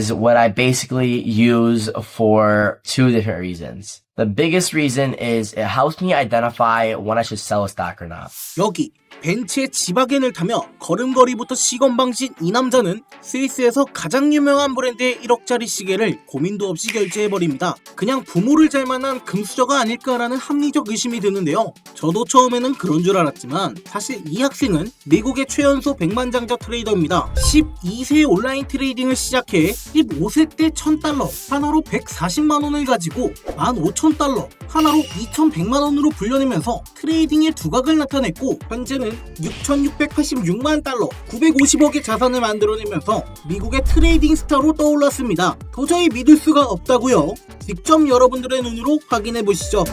is what I basically use for two different reasons. The biggest reason is it helps me identify when I should sell a stock or not. 여기 벤츠의 지바겐을 타며 걸음걸이부터 시건방진 이 남자는 스위스에서 가장 유명한 브랜드의 1억짜리 시계를 고민도 없이 결제해버립니다. 그냥 부모를 잘 만난 금수저가 아닐까라는 합리적 의심이 드는데요. 저도 처음에는 그런 줄 알았지만 사실 이 학생은 미국의 최연소 100만 장자 트레이더입니다. 12세 온라인 트레이딩을 시작해 15세 때 1000달러, 하나로 140만 원을 가지고 15,000 달러, 하나로 2,100만원으로 불려내면서 트레이딩의 두각을 나타냈고 현재는 6,686만 달러, 950억의 자산을 만들어내면서 미국의 트레이딩 스타로 떠올랐습니다. 도저히 믿을 수가 없다고요. 직접 여러분들의 눈으로 확인해 보시죠.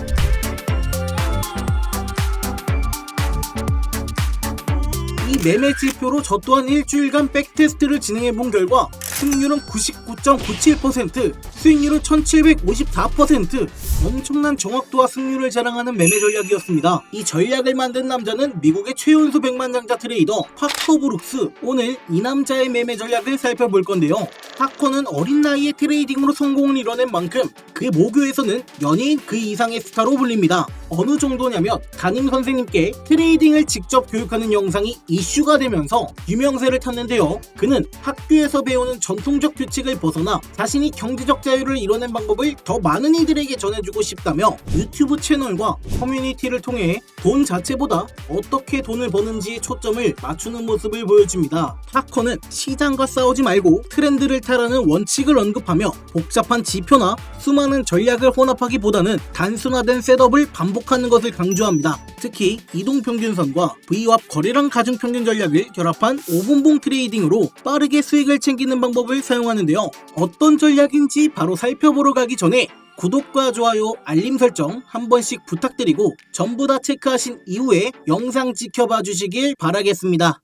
이 매매 지표로 저 또한 일주일간 백테스트를 진행해 본 결과 승률은 99.97%, 수익률은 1754%, 엄청난 정확도와 승률을 자랑하는 매매 전략이었습니다. 이 전략을 만든 남자는 미국의 최연소 100만장자 트레이더 파커 브룩스. 오늘 이 남자의 매매 전략을 살펴볼 건데요. 파커는 어린 나이에 트레이딩으로 성공을 이뤄낸 만큼 그의 모교에서는 연예인 그 이상의 스타로 불립니다. 어느 정도냐면 담임 선생님께 트레이딩을 직접 교육하는 영상이 이슈가 되면서 유명세를 탔는데요. 그는 학교에서 배우는 전통적 규칙을 벗어나 자신이 경제적 자유를 이뤄낸 방법을 더 많은 이들에게 전해주고 싶다며 유튜브 채널과 커뮤니티를 통해 돈 자체보다 어떻게 돈을 버는지에 초점을 맞추는 모습을 보여줍니다. 하커는 시장과 싸우지 말고 트렌드를 타라는 원칙을 언급하며 복잡한 지표나 수많은 전략을 혼합하기보다는 단순화된 셋업을 반복하는 것을 강조합니다. 특히 이동 평균선과 V합 거래량 가중 평균 전략을 결합한 5분봉 트레이딩으로 빠르게 수익을 챙기는 방법을 사용하는데요. 어떤 전략인지 바로 살펴보러 가기 전에 구독과 좋아요, 알림 설정 한 번씩 부탁드리고 전부 다 체크하신 이후에 영상 지켜봐 주시길 바라겠습니다.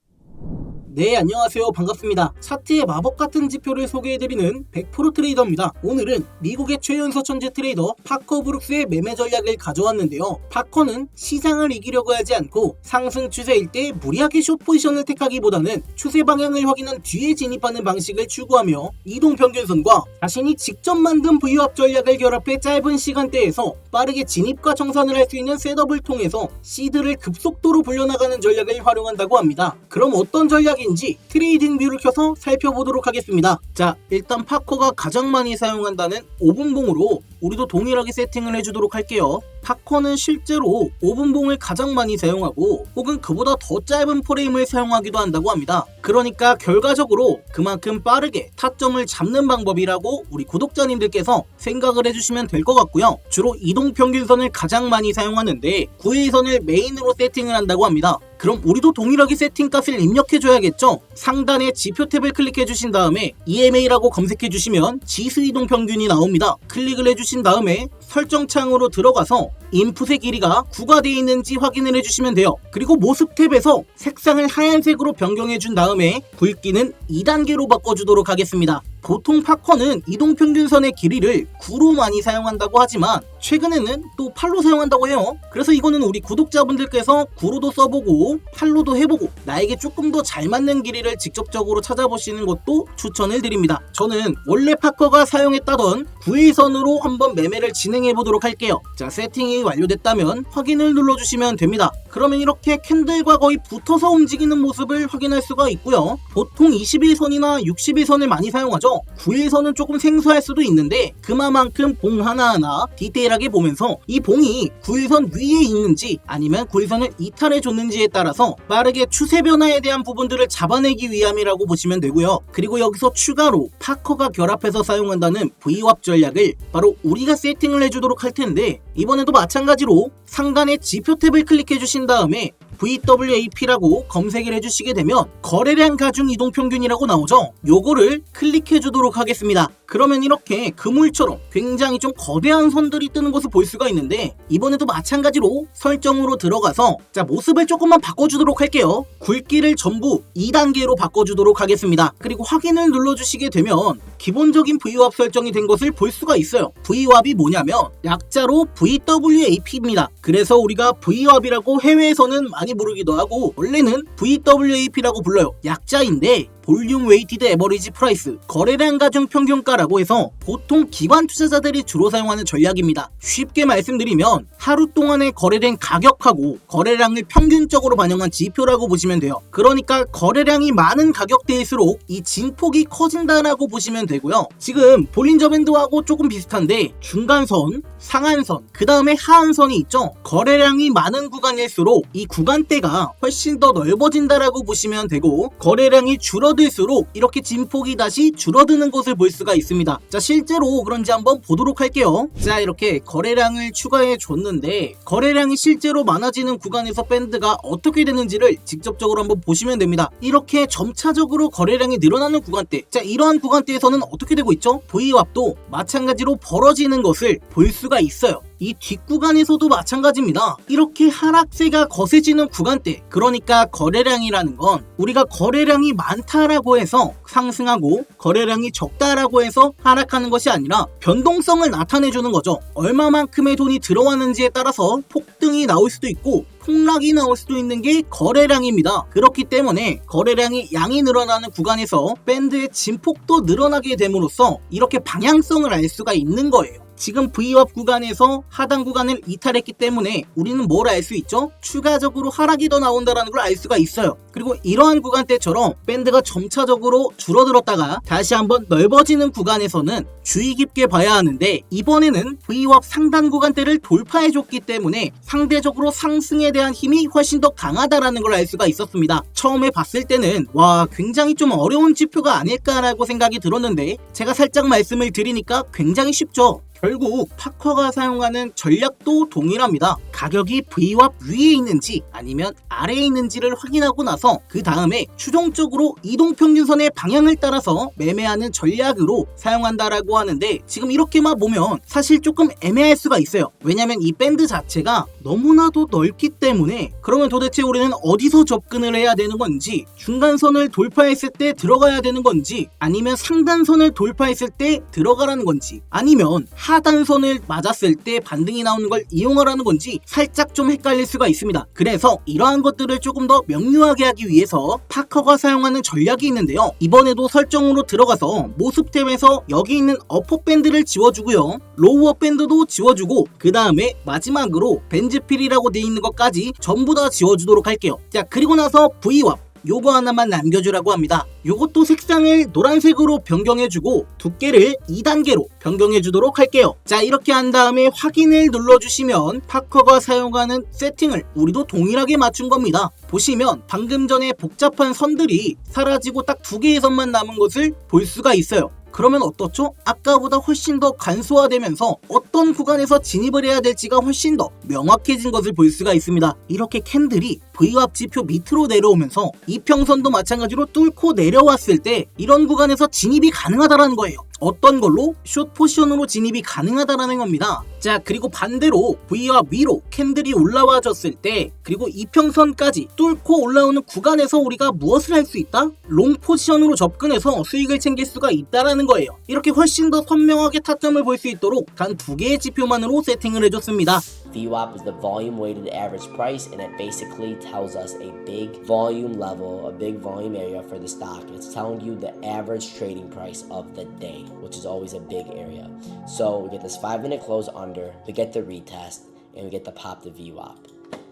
네, 안녕하세요. 반갑습니다. 차트의 마법 같은 지표를 소개해드리는 100% 트레이더입니다. 오늘은 미국의 최연소 천재 트레이더 파커 브룩스의 매매 전략을 가져왔는데요. 파커는 시장을 이기려고 하지 않고 상승 추세일 때 무리하게 숏 포지션을 택하기보다는 추세 방향을 확인한 뒤에 진입하는 방식을 추구하며 이동 평균선과 자신이 직접 만든 V합 전략을 결합해 짧은 시간대에서 빠르게 진입과 정산을 할 수 있는 셋업을 통해서 시드를 급속도로 불려나가는 전략을 활용한다고 합니다. 그럼 어떤 전략 인지 트레이딩 뷰를 켜서 살펴보도록 하겠습니다. 자, 일단 파커가 가장 많이 사용한다는 5분봉으로 우리도 동일하게 세팅을 해주도록 할게요. 파커는 실제로 5분봉을 가장 많이 사용하고 혹은 그보다 더 짧은 프레임을 사용하기도 한다고 합니다. 그러니까 결과적으로 그만큼 빠르게 타점을 잡는 방법이라고 우리 구독자님들께서 생각을 해주시면 될 것 같고요. 주로 이동 평균선을 가장 많이 사용하는데 9일선을 메인으로 세팅을 한다고 합니다. 그럼 우리도 동일하게 세팅 값을 입력해줘야겠죠? 상단에 지표 탭을 클릭해주신 다음에 EMA라고 검색해주시면 지수 이동 평균이 나옵니다. 클릭을 해주신 다음에 설정 창으로 들어가서 인풋의 길이가 9가 되어 있는지 확인을 해주시면 돼요. 그리고 모습 탭에서 색상을 하얀색으로 변경해 준 다음에 굵기는 2단계로 바꿔주도록 하겠습니다. 보통 파커는 이동 평균선의 길이를 9로 많이 사용한다고 하지만 최근에는 또 8로 사용한다고 해요. 그래서 이거는 우리 구독자분들께서 9로도 써보고 8로도 해보고 나에게 조금 더 잘 맞는 길이를 직접적으로 찾아보시는 것도 추천을 드립니다. 저는 원래 파커가 사용했다던 9일선으로 한번 매매를 진행해 보도록 할게요. 자 세팅이 완료됐다면 확인을 눌러주시면 됩니다. 그러면 이렇게 캔들과 거의 붙어서 움직이는 모습을 확인할 수가 있고요. 보통 21선이나 61선을 많이 사용하죠. 9일선은 조금 생소할 수도 있는데 그만큼 봉 하나하나 디테일하게 보면서 이 봉이 9일선 위에 있는지 아니면 9일선을 이탈해 줬는지에 따라서 빠르게 추세 변화에 대한 부분들을 잡아내기 위함이라고 보시면 되고요. 그리고 여기서 추가로 파커가 결합해서 사용한다는 V합 전략을 바로 우리가 세팅을 해주도록 할 텐데 이번에도 마찬가지로 상단의 지표 탭을 클릭해 주신 다음에 VWAP라고 검색을 해주시게 되면 거래량 가중 이동 평균이라고 나오죠. 요거를 클릭해 주도록 하겠습니다. 그러면 이렇게 그물처럼 굉장히 좀 거대한 선들이 뜨는 것을 볼 수가 있는데 이번에도 마찬가지로 설정으로 들어가서 자 모습을 조금만 바꿔주도록 할게요. 굵기를 전부 2단계로 바꿔주도록 하겠습니다. 그리고 확인을 눌러주시게 되면 기본적인 V합 설정이 된 것을 볼 수가 있어요. V합이 뭐냐면 약자로 VWAP입니다. 그래서 우리가 V합이라고 해외에서는 많이 부르기도 하고 원래는 VWAP라고 불러요. 약자인데 볼륨 웨이티드 에버리지 프라이스 거래량 가중 평균가라고 해서 보통 기관 투자자들이 주로 사용하는 전략입니다. 쉽게 말씀드리면 하루 동안에 거래된 가격하고 거래량을 평균적으로 반영한 지표라고 보시면 돼요. 그러니까 거래량이 많은 가격대일수록 이 진폭이 커진다라고 보시면 되고요. 지금 볼린저 밴드하고 조금 비슷한데 중간선, 상한선, 그 다음에 하한선이 있죠. 거래량이 많은 구간일수록 이 구간대가 훨씬 더 넓어진다라고 보시면 되고 거래량이 줄어 들수록 이렇게 진폭이 다시 줄어드는 것을 볼 수가 있습니다. 자 실제로 그런지 한번 보도록 할게요. 자 이렇게 거래량을 추가해 줬는데 거래량이 실제로 많아지는 구간에서 밴드가 어떻게 되는지를 직접적으로 한번 보시면 됩니다. 이렇게 점차적으로 거래량이 늘어나는 구간대 자 이러한 구간대에서는 어떻게 되고 있죠? V왑도 마찬가지로 벌어지는 것을 볼 수가 있어요. 이 뒷구간에서도 마찬가지입니다. 이렇게 하락세가 거세지는 구간대, 그러니까 거래량이라는 건 우리가 거래량이 많다라고 해서 상승하고 거래량이 적다라고 해서 하락하는 것이 아니라 변동성을 나타내주는 거죠. 얼마만큼의 돈이 들어왔는지에 따라서 폭등이 나올 수도 있고 폭락이 나올 수도 있는 게 거래량입니다. 그렇기 때문에 거래량이 양이 늘어나는 구간에서 밴드의 진폭도 늘어나게 됨으로써 이렇게 방향성을 알 수가 있는 거예요. 지금 V업 구간에서 하단 구간을 이탈했기 때문에 우리는 뭘 알 수 있죠? 추가적으로 하락이 더 나온다는 걸 알 수가 있어요. 그리고 이러한 구간대처럼 밴드가 점차적으로 줄어들었다가 다시 한번 넓어지는 구간에서는 주의 깊게 봐야 하는데 이번에는 V업 상단 구간대를 돌파해줬기 때문에 상대적으로 상승에 대한 힘이 훨씬 더 강하다라는 걸 알 수가 있었습니다. 처음에 봤을 때는 와 굉장히 좀 어려운 지표가 아닐까라고 생각이 들었는데 제가 살짝 말씀을 드리니까 굉장히 쉽죠. 결국 파커가 사용하는 전략도 동일합니다. 가격이 V와 위에 있는지 아니면 아래에 있는지를 확인하고 나서 그 다음에 추종적으로 이동 평균선의 방향을 따라서 매매하는 전략으로 사용한다라고 하는데 지금 이렇게만 보면 사실 조금 애매할 수가 있어요. 왜냐면 이 밴드 자체가 너무나도 넓기 때문에 그러면 도대체 우리는 어디서 접근을 해야 되는 건지 중간선을 돌파했을 때 들어가야 되는 건지 아니면 상단선을 돌파했을 때 들어가라는 건지 아니면 하 단선을 맞았을 때 반등이 나오는 걸 이용하라는 건지 살짝 좀 헷갈릴 수가 있습니다. 그래서 이러한 것들을 조금 더 명료하게 하기 위해서 파커가 사용하는 전략이 있는데요. 이번에도 설정으로 들어가서 모습 탭에서 여기 있는 어퍼 밴드를 지워주고요. 로우어 밴드도 지워주고 그 다음에 마지막으로 벤즈필이라고 되어 있는 것까지 전부 다 지워주도록 할게요. 자 그리고 나서 V왑 요거 하나만 남겨주라고 합니다. 요것도 색상을 노란색으로 변경해주고 두께를 2단계로 변경해주도록 할게요. 자 이렇게 한 다음에 확인을 눌러주시면 파커가 사용하는 세팅을 우리도 동일하게 맞춘 겁니다. 보시면 방금 전에 복잡한 선들이 사라지고 딱 두 개의 선만 남은 것을 볼 수가 있어요. 그러면 어떻죠? 아까보다 훨씬 더 간소화되면서 어떤 구간에서 진입을 해야 될지가 훨씬 더 명확해진 것을 볼 수가 있습니다. 이렇게 캔들이 V압 지표 밑으로 내려오면서 이평선도 마찬가지로 뚫고 내려왔을 때 이런 구간에서 진입이 가능하다는 거예요. 어떤 걸로? 숏 포지션으로 진입이 가능하다라는 겁니다. 자, 그리고 반대로 V와 위로 캔들이 올라와줬을 때, 그리고 이평선까지 뚫고 올라오는 구간에서 우리가 무엇을 할 수 있다? 롱 포지션으로 접근해서 수익을 챙길 수가 있다라는 거예요. 이렇게 훨씬 더 선명하게 타점을 볼 수 있도록 단 두 개의 지표만으로 세팅을 해줬습니다. VWAP is the volume weighted average price, and it basically tells us a big volume level, a big volume area for the stock. It's telling you the average trading price of the day, which is always a big area. So we get this five minute close under, we get the retest, and we get the pop the VWAP.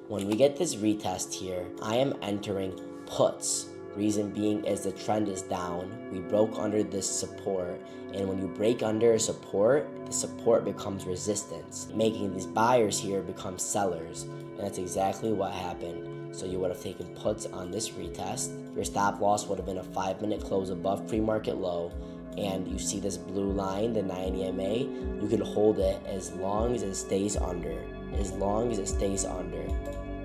When we get this retest here, I am entering puts. Reason being is the trend is down. We broke under this support, and when you break under a support, the support becomes resistance, making these buyers here become sellers. And that's exactly what happened. So you would have taken puts on this retest. Your stop loss would have been a five minute close above pre market low. And you see this blue line, the 9 EMA, you can hold it as long as it stays under. As long as it stays under.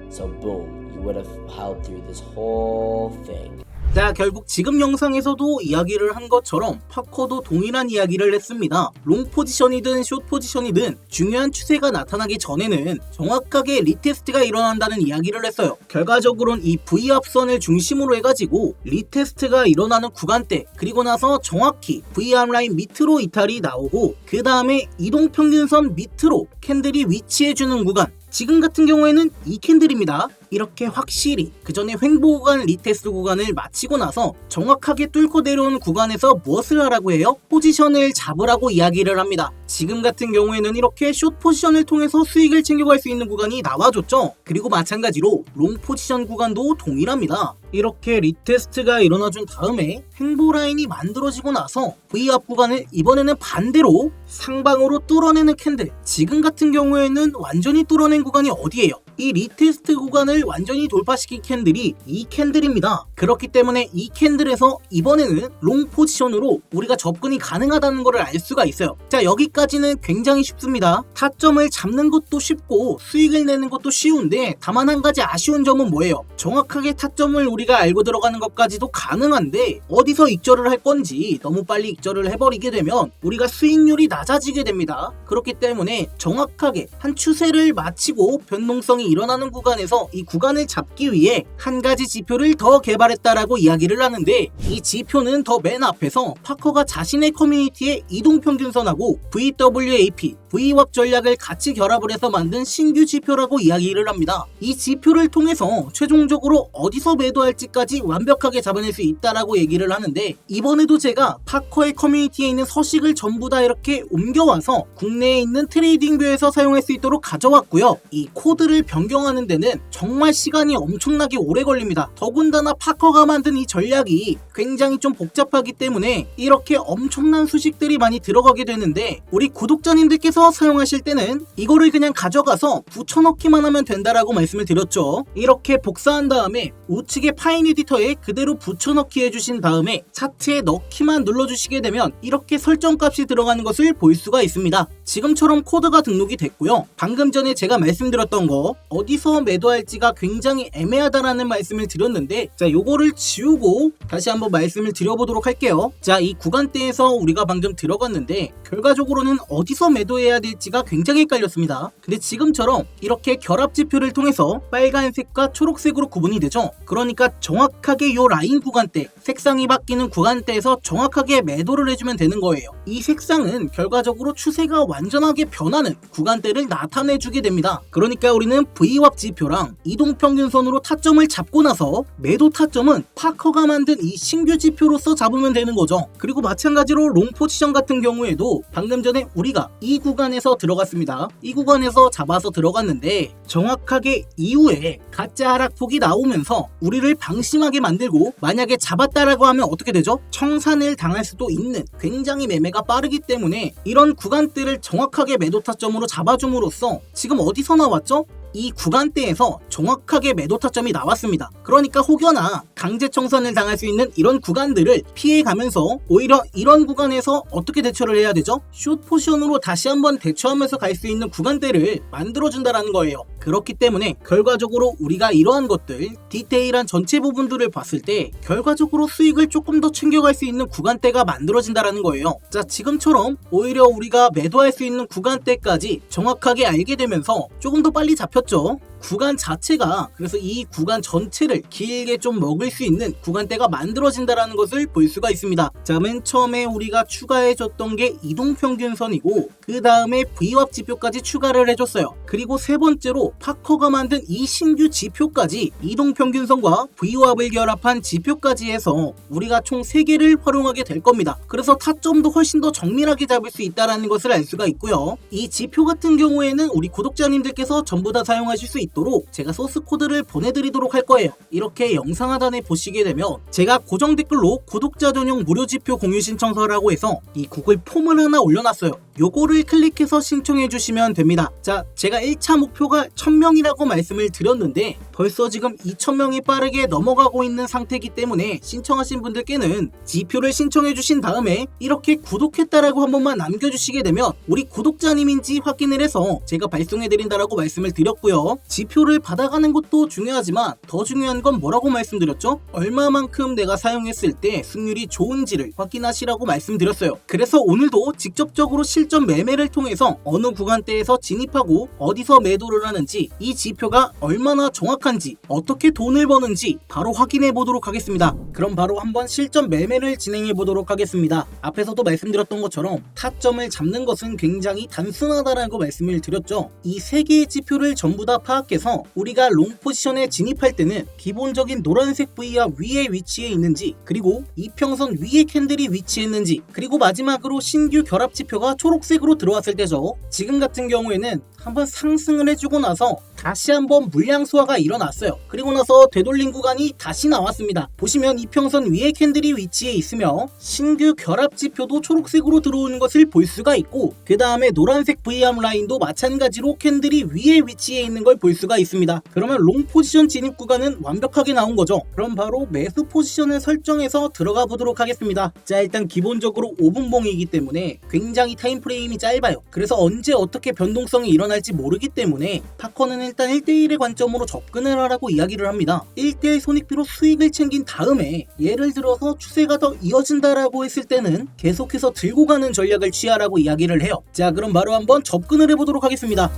So boom, you would have held through this whole thing. 자, 결국 지금 영상에서도 이야기를 한 것처럼 파커도 동일한 이야기를 했습니다. 롱 포지션이든 숏 포지션이든 중요한 추세가 나타나기 전에는 정확하게 리테스트가 일어난다는 이야기를 했어요. 결과적으로는 이 V 합선을 중심으로 해가지고 리테스트가 일어나는 구간대 그리고 나서 정확히 VR 라인 밑으로 이탈이 나오고 그 다음에 이동평균선 밑으로 캔들이 위치해주는 구간 지금 같은 경우에는 이 캔들입니다. 이렇게 확실히 그 전에 횡보 구간 리테스트 구간을 마치고 나서 정확하게 뚫고 내려온 구간에서 무엇을 하라고 해요? 포지션을 잡으라고 이야기를 합니다. 지금 같은 경우에는 이렇게 숏 포지션을 통해서 수익을 챙겨갈 수 있는 구간이 나와줬죠. 그리고 마찬가지로 롱 포지션 구간도 동일합니다. 이렇게 리테스트가 일어나준 다음에 횡보 라인이 만들어지고 나서 V압 구간을 이번에는 반대로 상방으로 뚫어내는 캔들. 지금 같은 경우에는 완전히 뚫어낸 구간이 어디예요? 이 리테스트 구간을 완전히 돌파시킨 캔들이 이 캔들입니다. 그렇기 때문에 이 캔들에서 이번에는 롱 포지션으로 우리가 접근이 가능하다는 것을 알 수가 있어요. 자, 여기까지는 굉장히 쉽습니다. 타점을 잡는 것도 쉽고 수익을 내는 것도 쉬운데 다만 한 가지 아쉬운 점은 뭐예요? 정확하게 타점을 우리가 알고 들어가는 것까지도 가능한데 어디서 익절을 할 건지 너무 빨리 익절을 해버리게 되면 우리가 수익률이 낮아지게 됩니다. 그렇기 때문에 정확하게 한 추세를 마치고 변동성이 일어나는 구간에서 이 구간을 잡기 위해 한 가지 지표를 더 개발했다라고 이야기를 하는데 이 지표는 더 맨 앞에서 파커가 자신의 커뮤니티에 이동 평균선하고 VWAP, VWAP 전략을 같이 결합을 해서 만든 신규 지표라고 이야기를 합니다. 이 지표를 통해서 최종적으로 어디서 매도할지까지 완벽하게 잡아낼 수 있다라고 얘기를 하는데 이번에도 제가 파커의 커뮤니티에 있는 서식을 전부 다 이렇게 옮겨와서 국내에 있는 트레이딩뷰에서 사용할 수 있도록 가져왔고요. 이 코드를 변 경하는 데는 정말 시간이 엄청나게 오래 걸립니다. 더군다나 파커가 만든 이 전략이 굉장히 좀 복잡하기 때문에 이렇게 엄청난 수식들이 많이 들어가게 되는데 우리 구독자님들께서 사용하실 때는 이거를 그냥 가져가서 붙여넣기만 하면 된다라고 말씀을 드렸죠. 이렇게 복사한 다음에 우측의 파인 에디터에 그대로 붙여넣기 해주신 다음에 차트에 넣기만 눌러주시게 되면 이렇게 설정값이 들어가는 것을 볼 수가 있습니다. 지금처럼 코드가 등록이 됐고요. 방금 전에 제가 말씀드렸던 거 어디서 매도할지가 굉장히 애매하다라는 말씀을 드렸는데 자 요거를 지우고 다시 한번 말씀을 드려보도록 할게요. 자 이 구간대에서 우리가 방금 들어갔는데 결과적으로는 어디서 매도해야 될지가 굉장히 헷갈렸습니다. 근데 지금처럼 이렇게 결합 지표를 통해서 빨간색과 초록색으로 구분이 되죠. 그러니까 정확하게 요 라인 구간대 색상이 바뀌는 구간대에서 정확하게 매도를 해주면 되는 거예요. 이 색상은 결과적으로 추세가 완전하게 변하는 구간대를 나타내주게 됩니다. 그러니까 우리는 Vwap 지표랑 이동평균선으로 타점을 잡고 나서 매도 타점은 파커가 만든 이 신규 지표로서 잡으면 되는 거죠. 그리고 마찬가지로 롱 포지션 같은 경우에도 방금 전에 우리가 이 구간에서 들어갔습니다. 이 구간에서 잡아서 들어갔는데 정확하게 이후에 가짜 하락폭이 나오면서 우리를 방심하게 만들고 만약에 잡았다라고 하면 어떻게 되죠? 청산을 당할 수도 있는 굉장히 매매가 빠르기 때문에 이런 구간대를 정확하게 매도 타점으로 잡아줌으로써 지금 어디서 나왔죠? 이 구간대에서 정확하게 매도 타점이 나왔습니다. 그러니까 혹여나 강제 청산을 당할 수 있는 이런 구간들을 피해가면서 오히려 이런 구간에서 어떻게 대처를 해야 되죠? 숏 포션으로 다시 한번 대처하면서 갈 수 있는 구간대를 만들어준다라는 거예요. 그렇기 때문에 결과적으로 우리가 이러한 것들 디테일한 전체 부분들을 봤을 때 결과적으로 수익을 조금 더 챙겨갈 수 있는 구간대가 만들어진다라는 거예요. 자 지금처럼 오히려 우리가 매도할 수 있는 구간대까지 정확하게 알게 되면서 조금 더 빨리 잡혔죠. 구간 자체가 그래서 이 구간 전체를 길게 좀 먹을 수 있는 구간대가 만들어진다라는 것을 볼 수가 있습니다. 자, 맨 처음에 우리가 추가해줬던 게 이동평균선이고 그 다음에 Vwap 지표까지 추가를 해줬어요. 그리고 세 번째로 파커가 만든 이 신규 지표까지 이동평균선과 Vwap을 결합한 지표까지 해서 우리가 총 3개를 활용하게 될 겁니다. 그래서 타점도 훨씬 더 정밀하게 잡을 수 있다는 것을 알 수가 있고요. 이 지표 같은 경우에는 우리 구독자님들께서 전부 다 사용하실 수 있 도록 제가 소스 코드를 보내드리도록 할 거예요. 이렇게 영상 하단에 보시게 되면 제가 고정 댓글로 구독자 전용 무료 지표 공유 신청서라고 해서 이 구글 폼을 하나 올려놨어요. 요거를 클릭해서 신청해 주시면 됩니다. 자, 제가 1차 목표가 1000명이라고 말씀을 드렸는데 벌써 지금 2000명이 빠르게 넘어가고 있는 상태이기 때문에 신청하신 분들께는 지표를 신청해 주신 다음에 이렇게 구독했다라고 한 번만 남겨주시게 되면 우리 구독자님인지 확인을 해서 제가 발송해 드린다라고 말씀을 드렸고요. 지표를 받아가는 것도 중요하지만 더 중요한 건 뭐라고 말씀드렸죠? 얼마만큼 내가 사용했을 때 승률이 좋은지를 확인하시라고 말씀드렸어요. 그래서 오늘도 직접적으로 실 실전 매매를 통해서 어느 구간대에서 진입하고 어디서 매도를 하는지 이 지표가 얼마나 정확한지 어떻게 돈을 버는지 바로 확인해 보도록 하겠습니다. 그럼 바로 한번 실전 매매를 진행해 보도록 하겠습니다. 앞에서도 말씀드렸던 것처럼 타점을 잡는 것은 굉장히 단순하다라고 말씀을 드렸죠. 이 세 개의 지표를 전부 다 파악해서 우리가 롱 포지션에 진입할 때는 기본적인 노란색 V와 위에 위치해 있는지 그리고 이평선 위에 캔들이 위치했는지 그리고 마지막으로 신규 결합 지표가 초록 색으로 들어왔을 때죠. 지금 같은 경우에는 한번 상승을 해주고 나서 다시 한번 물량 소화가 일어났어요. 그리고 나서 되돌린 구간이 다시 나왔습니다. 보시면 이평선 위에 캔들이 위치해 있으며 신규 결합 지표도 초록색으로 들어오는 것을 볼 수가 있고 그 다음에 노란색 V암 라인도 마찬가지로 캔들이 위에 위치해 있는 걸 볼 수가 있습니다. 그러면 롱 포지션 진입 구간은 완벽하게 나온 거죠. 그럼 바로 매수 포지션을 설정해서 들어가 보도록 하겠습니다. 자 일단 기본적으로 5분봉이기 때문에 굉장히 타임프레임이 짧아요. 그래서 언제 어떻게 변동성이 일어날지 모르기 때문에 파커는 일단 1대1의 관점으로 접근을 하라고 이야기를 합니다. 1대1 손익비로 수익을 챙긴 다음에 예를 들어서 추세가 더 이어진다라고 했을 때는 계속해서 들고 가는 전략을 취하라고 이야기를 해요. 자 그럼 바로 한번 접근을 해보도록 하겠습니다.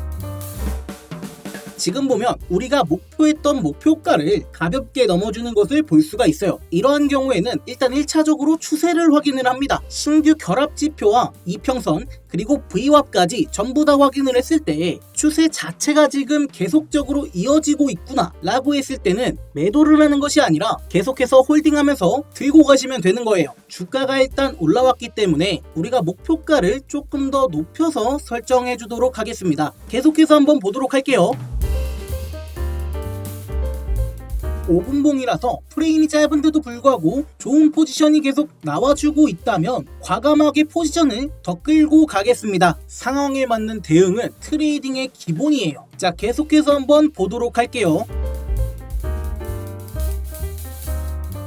지금 보면 우리가 목표했던 목표가를 가볍게 넘어주는 것을 볼 수가 있어요. 이러한 경우에는 일단 1차적으로 추세를 확인을 합니다. 신규 결합 지표와 이평선 그리고 V왑까지 전부 다 확인을 했을 때 추세 자체가 지금 계속적으로 이어지고 있구나 라고 했을 때는 매도를 하는 것이 아니라 계속해서 홀딩하면서 들고 가시면 되는 거예요. 주가가 일단 올라왔기 때문에 우리가 목표가를 조금 더 높여서 설정해 주도록 하겠습니다. 계속해서 한번 보도록 할게요. 5분봉이라서 프레임이 짧은데도 불구하고 좋은 포지션이 계속 나와주고 있다면 과감하게 포지션을 더 끌고 가겠습니다. 상황에 맞는 대응은 트레이딩의 기본이에요. 자, 계속해서 한번 보도록 할게요.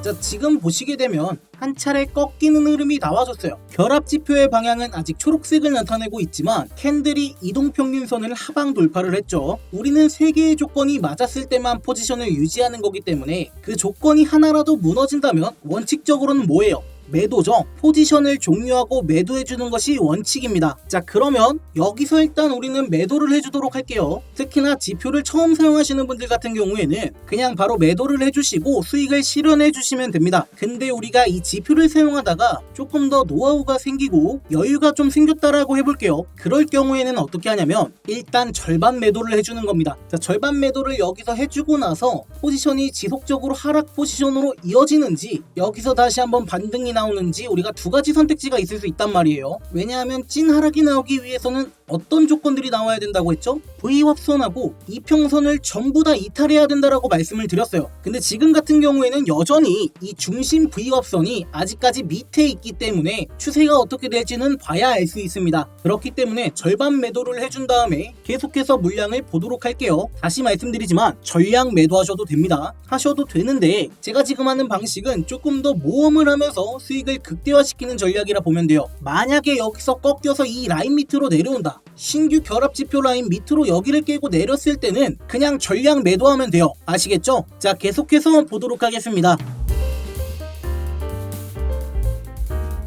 자, 지금 보시게 되면 한 차례 꺾이는 흐름이 나와줬어요. 결합 지표의 방향은 아직 초록색을 나타내고 있지만 캔들이 이동평균선을 하방 돌파를 했죠. 우리는 세 개의 조건이 맞았을 때만 포지션을 유지하는 거기 때문에 그 조건이 하나라도 무너진다면 원칙적으로는 뭐예요? 매도죠. 포지션을 종료하고 매도해주는 것이 원칙입니다. 자, 그러면 여기서 일단 우리는 매도를 해주도록 할게요. 특히나 지표를 처음 사용하시는 분들 같은 경우에는 그냥 바로 매도를 해주시고 수익을 실현해주시면 됩니다. 근데 우리가 이 지표를 사용하다가 조금 더 노하우가 생기고 여유가 좀 생겼다라고 해볼게요. 그럴 경우에는 어떻게 하냐면 일단 절반 매도를 해주는 겁니다. 자, 절반 매도를 여기서 해주고 나서 포지션이 지속적으로 하락 포지션으로 이어지는지 여기서 다시 한번 반등이 나 오는지 우리가 두 가지 선택지가 있을 수 있단 말이에요. 왜냐하면 찐 하락이 나오기 위해서는 어떤 조건들이 나와야 된다고 했죠? V합선하고 이평선을 전부 다 이탈해야 된다라고 말씀을 드렸어요. 근데 지금 같은 경우에는 여전히 이 중심 V합선이 아직까지 밑에 있기 때문에 추세가 어떻게 될지는 봐야 알 수 있습니다. 그렇기 때문에 절반 매도를 해준 다음에 계속해서 물량을 보도록 할게요. 다시 말씀드리지만 전량 매도하셔도 됩니다. 하셔도 되는데 제가 지금 하는 방식은 조금 더 모험을 하면서 수익을 극대화시키는 전략이라 보면 돼요. 만약에 여기서 꺾여서 이 라인 밑으로 내려온다. 신규 결합 지표 라인 밑으로 여기를 깨고 내렸을 때는 그냥 전량 매도하면 돼요. 아시겠죠? 자, 계속해서 보도록 하겠습니다.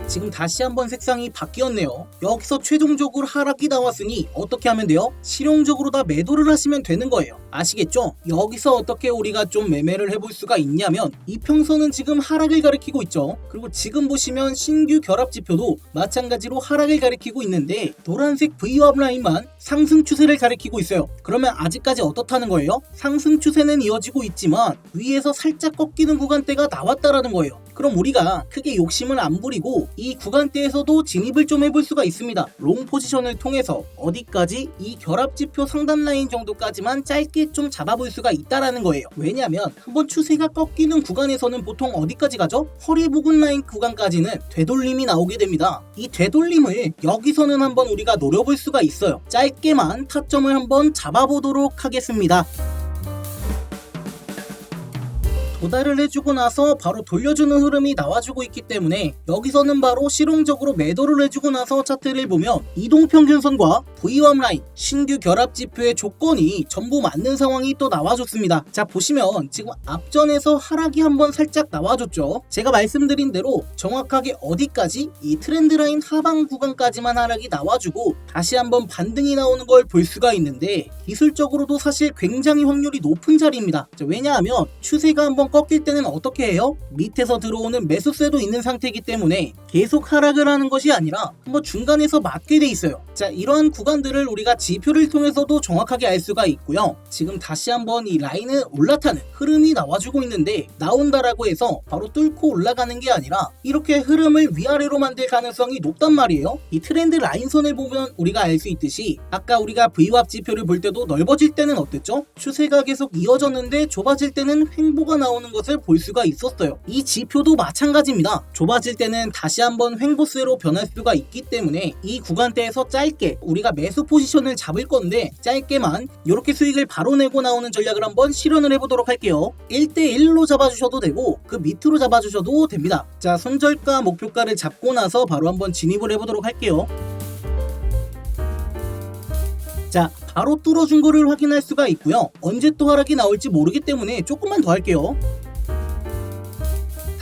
지금 다시 한번 색상이 바뀌었네요. 여기서 최종적으로 하락이 나왔으니 어떻게 하면 돼요? 실용적으로 다 매도를 하시면 되는 거예요. 아시겠죠? 여기서 어떻게 우리가 좀 매매를 해볼 수가 있냐면 이평선은 지금 하락을 가리키고 있죠. 그리고 지금 보시면 신규 결합 지표도 마찬가지로 하락을 가리키고 있는데 노란색 V업 라인만 상승 추세를 가리키고 있어요. 그러면 아직까지 어떻다는 거예요? 상승 추세는 이어지고 있지만 위에서 살짝 꺾이는 구간대가 나왔다라는 거예요. 그럼 우리가 크게 욕심을 안 부리고 이 구간대에서도 진입을 좀 해볼 수가 있습니다. 롱 포지션을 통해서 어디까지 이 결합 지표 상단 라인 정도까지만 짧게 좀 잡아볼 수가 있다라는 거예요. 왜냐하면 한번 추세가 꺾이는 구간에서는 보통 어디까지 가죠? 허리 부근 라인 구간까지는 되돌림이 나오게 됩니다. 이 되돌림을 여기서는 한번 우리가 노려볼 수가 있어요. 짧게만 타점을 한번 잡아보도록 하겠습니다. 도달을 해주고 나서 바로 돌려주는 흐름이 나와주고 있기 때문에 여기서는 바로 실용적으로 매도를 해주고 나서 차트를 보면 이동평균선과 V원 라인, 신규 결합 지표의 조건이 전부 맞는 상황이 또 나와줬습니다. 자 보시면 지금 앞전에서 하락이 한번 살짝 나와줬죠. 제가 말씀드린 대로 정확하게 어디까지 이 트렌드 라인 하방 구간까지만 하락이 나와주고 다시 한번 반등이 나오는 걸 볼 수가 있는데 기술적으로도 사실 굉장히 확률이 높은 자리입니다. 자, 왜냐하면 추세가 한번 꺾일 때는 어떻게 해요? 밑에서 들어오는 매수세도 있는 상태이기 때문에 계속 하락을 하는 것이 아니라 한번 중간에서 맞게 돼 있어요. 자, 이러한 구간들을 우리가 지표를 통해서도 정확하게 알 수가 있고요. 지금 다시 한번 이 라인은 올라타는 흐름이 나와주고 있는데 나온다라고 해서 바로 뚫고 올라가는 게 아니라 이렇게 흐름을 위아래로 만들 가능성이 높단 말이에요. 이 트렌드 라인선을 보면 우리가 알 수 있듯이 아까 우리가 V합 지표를 볼 때도 넓어질 때는 어땠죠? 추세가 계속 이어졌는데 좁아질 때는 횡보가 나오 는 것을 볼 수가 있었어요. 이 지표도 마찬가지입니다. 좁아질 때는 다시 한번 횡보세로 변할 수가 있기 때문에 이 구간대에서 짧게 우리가 매수 포지션을 잡을 건데 짧게만 이렇게 수익을 바로 내고 나오는 전략을 한번 실현을 해보도록 할게요. 1대1로 잡아주셔도 되고 그 밑으로 잡아주셔도 됩니다. 자 손절가 목표가를 잡고 나서 바로 한번 진입을 해보도록 할게요. 자, 바로 뚫어준 거를 확인할 수가 있고요. 언제 또 하락이 나올지 모르기 때문에 조금만 더 할게요.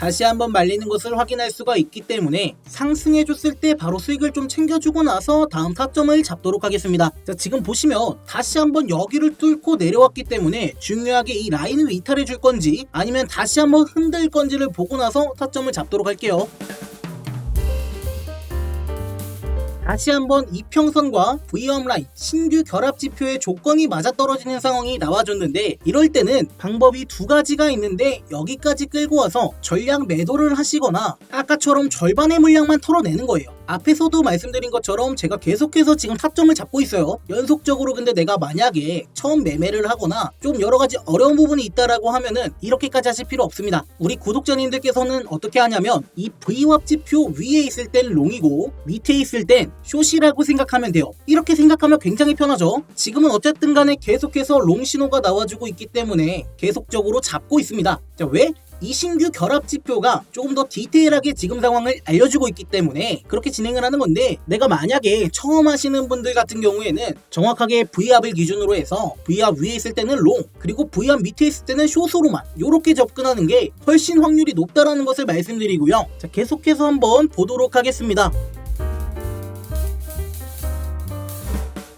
다시 한번 말리는 것을 확인할 수가 있기 때문에 상승해줬을 때 바로 수익을 좀 챙겨주고 나서 다음 타점을 잡도록 하겠습니다. 자, 지금 보시면 다시 한번 여기를 뚫고 내려왔기 때문에 중요하게 이 라인을 이탈해줄 건지 아니면 다시 한번 흔들 건지를 보고 나서 타점을 잡도록 할게요. 다시 한번 이평선과 V업 라인 신규 결합 지표의 조건이 맞아떨어지는 상황이 나와줬는데 이럴 때는 방법이 두 가지가 있는데 여기까지 끌고 와서 전량 매도를 하시거나 아까처럼 절반의 물량만 털어내는 거예요. 앞에서도 말씀드린 것처럼 제가 계속해서 지금 타점을 잡고 있어요. 연속적으로 근데 내가 만약에 처음 매매를 하거나 좀 여러 가지 어려운 부분이 있다라고 하면은 이렇게까지 하실 필요 없습니다. 우리 구독자님들께서는 어떻게 하냐면 이 V합 지표 위에 있을 땐 롱이고 밑에 있을 땐 숏이라고 생각하면 돼요. 이렇게 생각하면 굉장히 편하죠. 지금은 어쨌든 간에 계속해서 롱 신호가 나와주고 있기 때문에 계속적으로 잡고 있습니다. 자, 왜? 이 신규 결합 지표가 조금 더 디테일하게 지금 상황을 알려주고 있기 때문에 그렇게 진행을 하는 건데 내가 만약에 처음 하시는 분들 같은 경우에는 정확하게 V압을 기준으로 해서 V압 위에 있을 때는 롱 그리고 V압 밑에 있을 때는 숏으로만 이렇게 접근하는 게 훨씬 확률이 높다라는 것을 말씀드리고요. 자, 계속해서 한번 보도록 하겠습니다.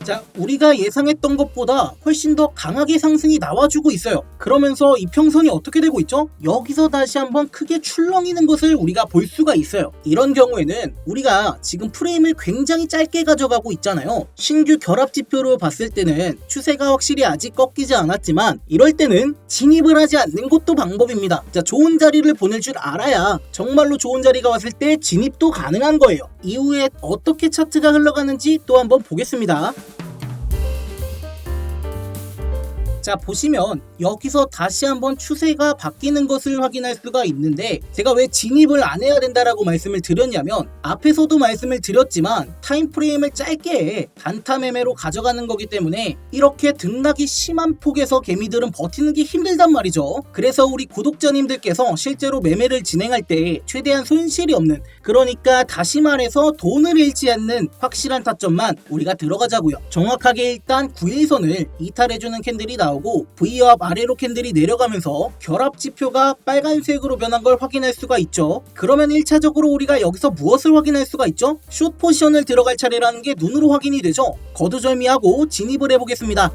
자, 우리가 예상했던 것보다 훨씬 더 강하게 상승이 나와주고 있어요. 그러면서 이 평선이 어떻게 되고 있죠? 여기서 다시 한번 크게 출렁이는 것을 우리가 볼 수가 있어요. 이런 경우에는 우리가 지금 프레임을 굉장히 짧게 가져가고 있잖아요. 신규 결합 지표로 봤을 때는 추세가 확실히 아직 꺾이지 않았지만 이럴 때는 진입을 하지 않는 것도 방법입니다. 자, 좋은 자리를 보낼 줄 알아야 정말로 좋은 자리가 왔을 때 진입도 가능한 거예요. 이후에 어떻게 차트가 흘러가는지 또 한번 보겠습니다. 자 보시면 여기서 다시 한번 추세가 바뀌는 것을 확인할 수가 있는데 제가 왜 진입을 안 해야 된다라고 말씀을 드렸냐면 앞에서도 말씀을 드렸지만 타임프레임을 짧게 단타 매매로 가져가는 거기 때문에 이렇게 등락이 심한 폭에서 개미들은 버티는 게 힘들단 말이죠. 그래서 우리 구독자님들께서 실제로 매매를 진행할 때 최대한 손실이 없는 그러니까 다시 말해서 돈을 잃지 않는 확실한 타점만 우리가 들어가자고요. 정확하게 일단 9일선을 이탈해주는 캔들이 나오고 나오고 V압 아래로 캔들이 내려가면서 결합 지표가 빨간색으로 변한 걸 확인할 수가 있죠. 그러면 1차적으로 우리가 여기서 무엇을 확인할 수가 있죠? 숏 포지션을 들어갈 차례라는 게 눈으로 확인이 되죠. 거두절미하고 진입을 해보겠습니다.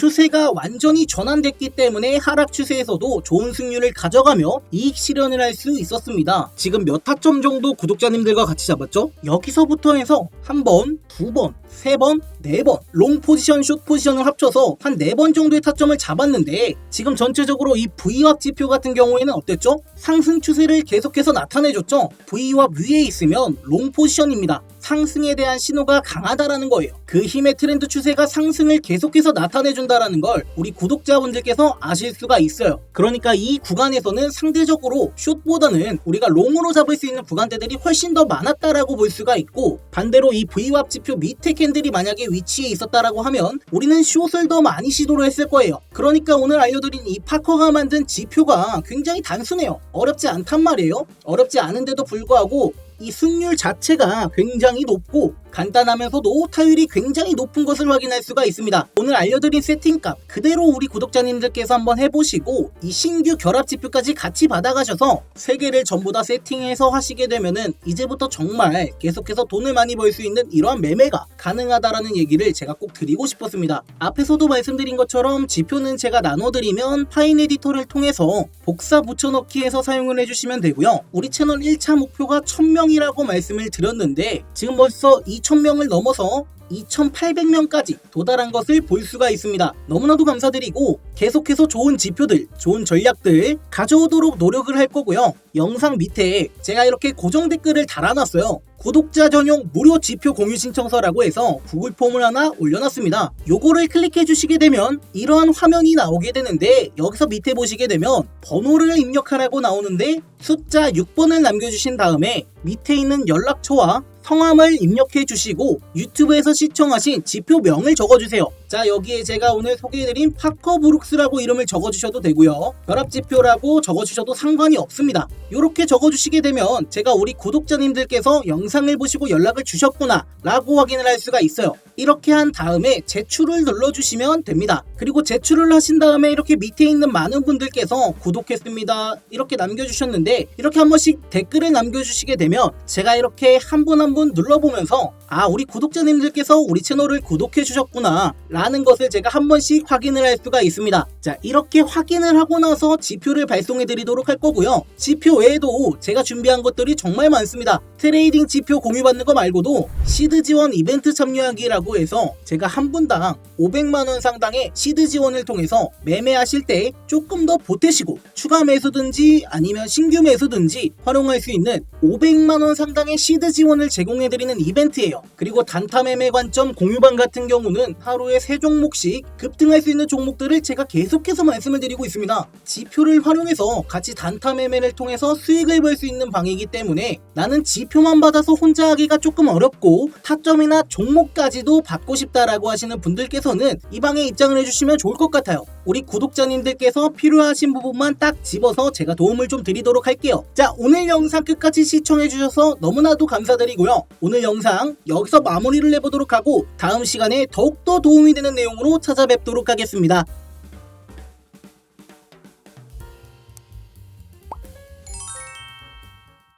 추세가 완전히 전환됐기 때문에 하락 추세에서도 좋은 승률을 가져가며 이익 실현을 할 수 있었습니다. 지금 몇 타점 정도 구독자님들과 같이 잡았죠? 여기서부터 해서 한 번, 두 번, 세 번, 네 번, 롱 포지션, 숏 포지션을 합쳐서 한 네 번 정도의 타점을 잡았는데 지금 전체적으로 이 V합 지표 같은 경우에는 어땠죠? 상승 추세를 계속해서 나타내줬죠? V합 위에 있으면 롱 포지션입니다. 상승에 대한 신호가 강하다라는 거예요. 그 힘의 트렌드 추세가 상승을 계속해서 나타내준다라는 걸 우리 구독자분들께서 아실 수가 있어요. 그러니까 이 구간에서는 상대적으로 숏보다는 우리가 롱으로 잡을 수 있는 구간대들이 훨씬 더 많았다라고 볼 수가 있고 반대로 이 VWAP 지표 밑에 캔들이 만약에 위치해 있었다라고 하면 우리는 숏을 더 많이 시도를 했을 거예요. 그러니까 오늘 알려드린 이 파커가 만든 지표가 굉장히 단순해요. 어렵지 않단 말이에요. 어렵지 않은데도 불구하고 이 승률 자체가 굉장히 높고 간단하면서도 타율이 굉장히 높은 것을 확인할 수가 있습니다. 오늘 알려드린 세팅값 그대로 우리 구독자님들께서 한번 해보시고 이 신규 결합 지표까지 같이 받아가셔서 세 개를 전부 다 세팅해서 하시게 되면은 이제부터 정말 계속해서 돈을 많이 벌 수 있는 이러한 매매가 가능하다라는 얘기를 제가 꼭 드리고 싶었습니다. 앞에서도 말씀드린 것처럼 지표는 제가 나눠드리면 파인 에디터를 통해서 복사 붙여넣기 해서 사용을 해주시면 되고요. 우리 채널 1차 목표가 1000명 이라고 말씀을 드렸는데 지금 벌써 2000명을 넘어서 2,800명까지 도달한 것을 볼 수가 있습니다. 너무나도 감사드리고 계속해서 좋은 지표들, 좋은 전략들 가져오도록 노력을 할 거고요. 영상 밑에 제가 이렇게 고정 댓글을 달아놨어요. 구독자 전용 무료 지표 공유 신청서라고 해서 구글 폼을 하나 올려놨습니다. 요거를 클릭해 주시게 되면 이러한 화면이 나오게 되는데 여기서 밑에 보시게 되면 번호를 입력하라고 나오는데 숫자 6번을 남겨주신 다음에 밑에 있는 연락처와 성함을 입력해 주시고 유튜브에서 시청하신 지표명을 적어주세요. 자 여기에 제가 오늘 소개해드린 파커 브룩스라고 이름을 적어주셔도 되고요. 결합지표라고 적어주셔도 상관이 없습니다. 이렇게 적어주시게 되면 제가 우리 구독자님들께서 영상을 보시고 연락을 주셨구나 라고 확인을 할 수가 있어요. 이렇게 한 다음에 제출을 눌러주시면 됩니다. 그리고 제출을 하신 다음에 이렇게 밑에 있는 많은 분들께서 구독했습니다. 이렇게 남겨주셨는데 이렇게 한 번씩 댓글을 남겨주시게 되면 제가 이렇게 한 분 한 분 눌러보면서 아 우리 구독자님들께서 우리 채널을 구독해 주셨구나 라는 것을 제가 한 번씩 확인을 할 수가 있습니다. 자 이렇게 확인을 하고 나서 지표를 발송해 드리도록 할 거고요. 지표 외에도 제가 준비한 것들이 정말 많습니다. 트레이딩 지표 공유받는 거 말고도 시드 지원 이벤트 참여하기라고 해서 제가 한 분당 500만원 상당의 시드 지원을 통해서 매매하실 때 조금 더 보태시고 추가 매수든지 아니면 신규 매수든지 활용할 수 있는 500만원 상당의 시드 지원을 제공해 드리는 이벤트예 요. 그리고 단타 매매 관점 공유방 같은 경우는 하루에 3종목씩 급등할 수 있는 종목들을 제가 계속해서 말씀을 드리고 있습니다. 지표를 활용해서 같이 단타 매매를 통해서 수익을 벌 수 있는 방이기 때문에 나는 지표만 받아서 혼자 하기가 조금 어렵고 타점이나 종목까지도 받고 싶다라고 하시는 분들께서는 이 방에 입장을 해주시면 좋을 것 같아요. 우리 구독자님들께서 필요하신 부분만 딱 집어서 제가 도움을 좀 드리도록 할게요. 자, 오늘 영상 끝까지 시청해주셔서 너무나도 감사드리고요. 오늘 영상 여기서 마무리를 해보도록 하고 다음 시간에 더욱더 도움이 되는 내용으로 찾아뵙도록 하겠습니다.